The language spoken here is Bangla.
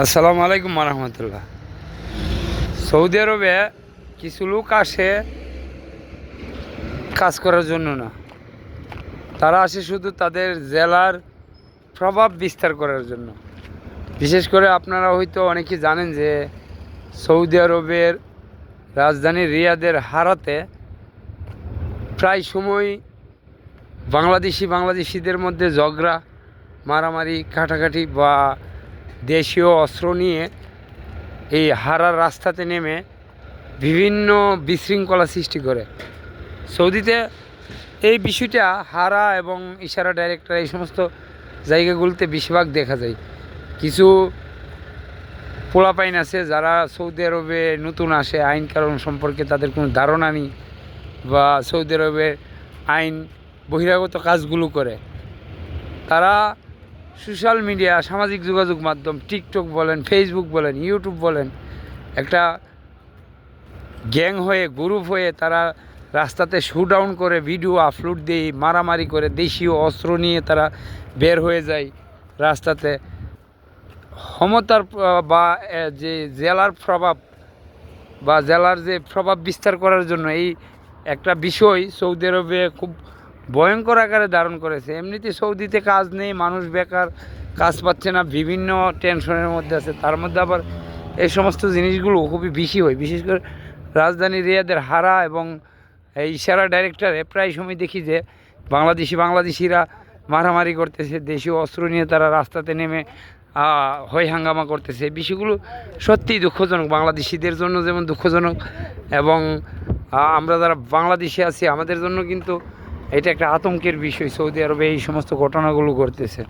আসসালামু আলাইকুম রহমতুল্লাহ সৌদি আরবে কিছু লোক আসে কাজ করার জন্য না। তারা আসে শুধু তাদের জেলার প্রভাব বিস্তার করার জন্য। বিশেষ করে আপনারা হয়তো অনেকে জানেন যে সৌদি আরবের রাজধানী রিয়াদের হারাতে প্রায় সময় বাংলাদেশি বাংলাদেশিদের মধ্যে ঝগড়া, মারামারি কাটাকাটি বা দেশীয় অস্ত্র নিয়ে এই হারার রাস্তাতে নেমে বিভিন্ন বিশৃঙ্খলা সৃষ্টি করে। সৌদিতে এই বিষয়টা হারা এবং ইশারা ডাইরেক্টর এই সমস্ত জায়গাগুলোতে বেশিরভাগ দেখা যায়। কিছু পোলাপাইন আছে যারা সৌদি আরবে নতুন আসে, আইন কারণ সম্পর্কে তাদের কোনো ধারণা নেই বা সৌদি আরবের আইন বহিরাগত কাজগুলো করে। তারা সোশ্যাল মিডিয়া, সামাজিক যোগাযোগ মাধ্যম, টিকটক বলেন ফেসবুক বলেন ইউটিউব বলেন, একটা গ্যাং হয়ে, গ্রুপ হয়ে তারা রাস্তাতে শুডাউন করে, ভিডিও আপলোড দিয়ে, মারামারি করে, দেশীয় অস্ত্র নিয়ে তারা বের হয়ে যায় রাস্তাতে। ক্ষমতার বা যে জেলার প্রভাব বা জেলার যে প্রভাব বিস্তার করার জন্য এই একটা বিষয় সৌদি আরবে খুব ভয়ঙ্কর আকারে ধারণ করেছে। এমনিতে সৌদিতে কাজ নেই, মানুষ বেকার, কাজ পাচ্ছে না, বিভিন্ন টেনশনের মধ্যে আছে। তার মধ্যে আবার এই সমস্ত জিনিসগুলো খুবই বেশি হয়। বিশেষ করে রাজধানী রিয়াদের হারা এবং এই ইশারা ডাইরেক্টরে প্রায় সময় দেখি যে বাংলাদেশি বাংলাদেশিরা মারামারি করতেছে, দেশীয় অস্ত্র নিয়ে তারা রাস্তাতে নেমে হয় হাঙ্গামা করতেছে। বিষয়গুলো সত্যিই দুঃখজনক। বাংলাদেশিদের জন্য যেমন দুঃখজনক এবং আমরা যারা বাংলাদেশে আছি, আমাদের জন্য কিন্তু এটা একটা আতঙ্কের বিষয় সৌদি আরবে এই সমস্ত ঘটনাগুলো ঘটতেছে।